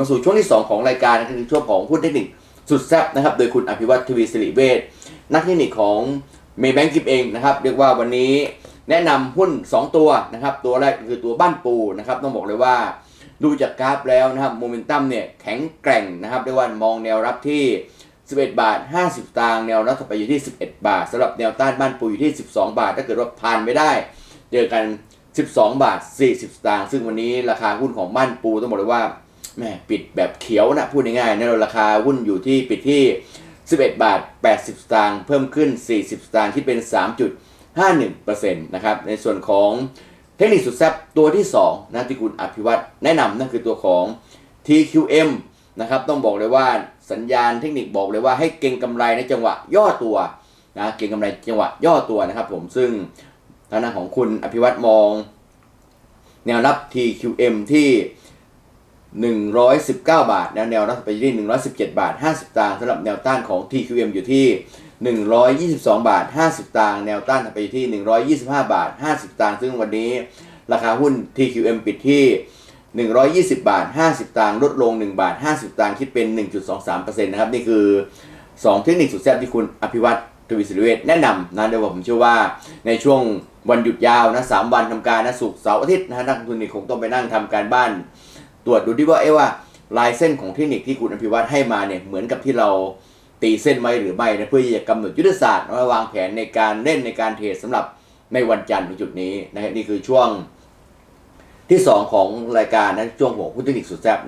มาสู่ช่วงที่ 2 ของรายการคือช่วงของหุ้นเทคนิคสุดแซ่บนะครับ โดยคุณอภิวัตทวีสิริเวชนักเทคนิคของเมย์แบงกิฟเองนะครับ เรียกว่าวันนี้แนะนำหุ้น 2 ตัวนะครับ ตัวแรกคือตัวบ้านปูนะครับ ต้องบอกเลยว่า ดูจากกราฟแล้วนะครับโมเมนตัมเนี่ยแข็งแกร่งนะครับเรียกว่ามองแนวรับที่ 11 บาท 50สตางแนวรับถัดไปอยู่ที่ 11 บาทสำหรับแนวต้านบ้านปูอยู่ที่ 12 บาท ถ้าเกิดว่าผ่านไม่ได้เจอกัน 12 บาท 40สตางซึ่งวันนี้ราคาหุ้นของบ้านปูต้องบอกเลยว่า แม่ปิดแบบเขียวนะพูดง่ายๆในราคาหุ้นอยู่ที่ปิดที่ 11 บาท 80 สตางค์เพิ่มขึ้น 40 สตางค์คิดเป็น 3.51%นะครับในส่วนของเทคนิคสุดแซ่บตัวที่2นะที่คุณอภิวัตแนะนำนั่นคือตัวของ TQM นะครับต้องบอกเลยว่าสัญญาณเทคนิคบอกเลยว่าให้เก็งกำไรในจังหวะย่อตัวนะเก็งกำไรจังหวะย่อตัวนะครับผมซึ่งทางด้านของคุณอภิวัตมอง แนวรับ TQM ที่ 119 บาท แนวแนวรับไปที่117 บาท 50สตางค์สำหรับแนวต้านของ TQM อยู่ที่ 122 บาท 50สตางค์แนวต้านไปที่ 125 บาท 50สตางค์ซึ่งวันนี้ราคาหุ้น TQM ปิดที่ 120 บาท 50สตางค์ลดลง 1 บาท 50สตางค์คิดเป็น 1.23%นะครับ นี่คือ 2 เทคนิคสุดแซ่บที่คุณอภิวัตทวีสิริเวชแนะนำนะเดี๋ยวผมเชื่อว่าในช่วงวันหยุดยาวนะสามวันทำการนะศุกร์เสาร์อาทิตย์นะฮะนักลงทุนนี่คงต้องไปนั่งทำการบ้าน ตรวจดูที่ว่าเอ๊ว่าลายเส้นของเทคนิคที่คุณอภิวัตให้มาเนี่ยเหมือนกับที่เราตีเส้นไว้หรือไม่นะเพื่อจะกำหนดยุทธศาสตร์และวางแผนในการเล่นในการเทรดสำหรับในวันจันทร์ในจุดนี้นะฮะนี่คือช่วงที่ 2 ของรายการนะช่วงหัวพุทคนิคสุดแซ่บ